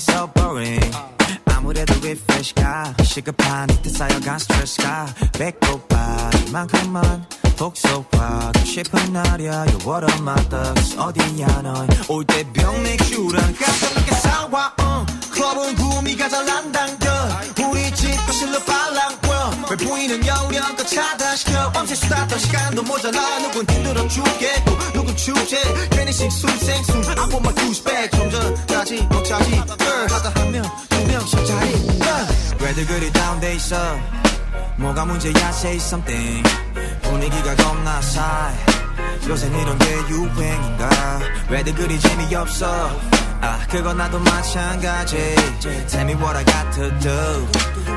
so boring. 아무래도 refresh가 시급한 이때 쌓여간 스트레스가. 배고파 이만큼만 복속하고 싶은 날이야. You what are my thugs. 어디야 넌올때 병 맥주랑 깜짝하게 사와 uh. 클럽은 구미가 잘안 당겨. 우리 집 거실로 왜 보이는 여우량껏 차단시켜? 밤새 수다 떨 시간도 모자라. 누군 힘들어 죽겠고 누군 축제? 괜히 식술생술 I want my douche back 있어. 뭐가 문제야 say something. 분위기가 겁나 싸해 요새 이런 게 유행인가? 왜들 그리 재미없어? 아 그건 나도 마찬가지. Tell me what I got to do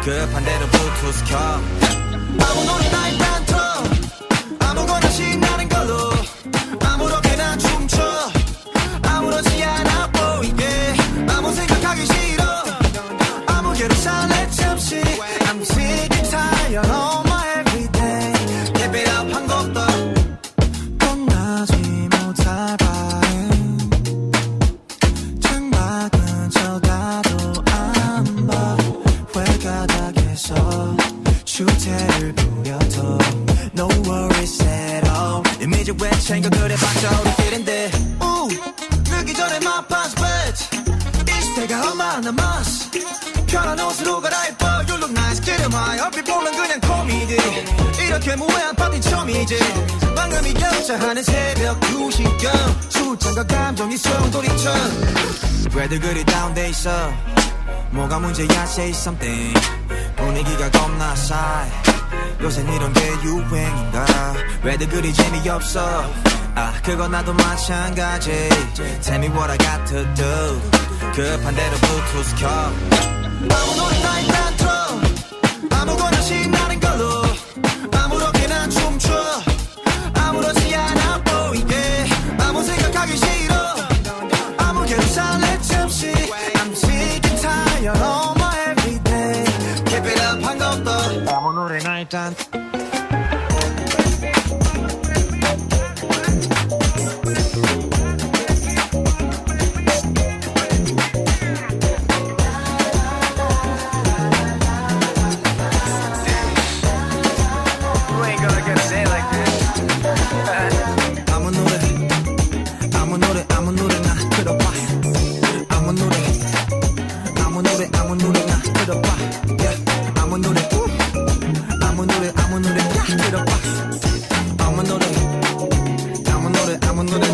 급한 대로 블루투스 켜. 아무 노래나 일단 틀어 아무거나 신나는 걸로 회가닥에서 주태를 부려도 No worries at all. 이미지 왜 챙겨 그래봤자 우리끼린데. 우 늦기 전에 my pants bitch 이 시대가 얼마 남았어 편한 옷으로 갈아입어. You look nice. 기름하여 얼핏 보면 그냥 코미디. 이렇게 무해한 파티 처음이지. 방금이 역차하는 새벽 2시경. 술잔과 감정이 소용돌이쳐. 왜들 그리 다운돼 있어? 뭐가 문제야 say something 분위기가 겁나 싸해. 요새 이런 게 유행인가? 왜들 그리 재미없어? 아 그건 나도 마찬가지. Tell me what I got to do 급한 대로 블루투스 켜. 아무 노래 this. 아무 노래 아무 노래 아무 노래나 들어봐 아무 노래 아무 노래 아무 노래나 들어봐 yeah. 아무 노래 우. 아무 노래 들어봐 아무 노래 아무 노래 아무 노래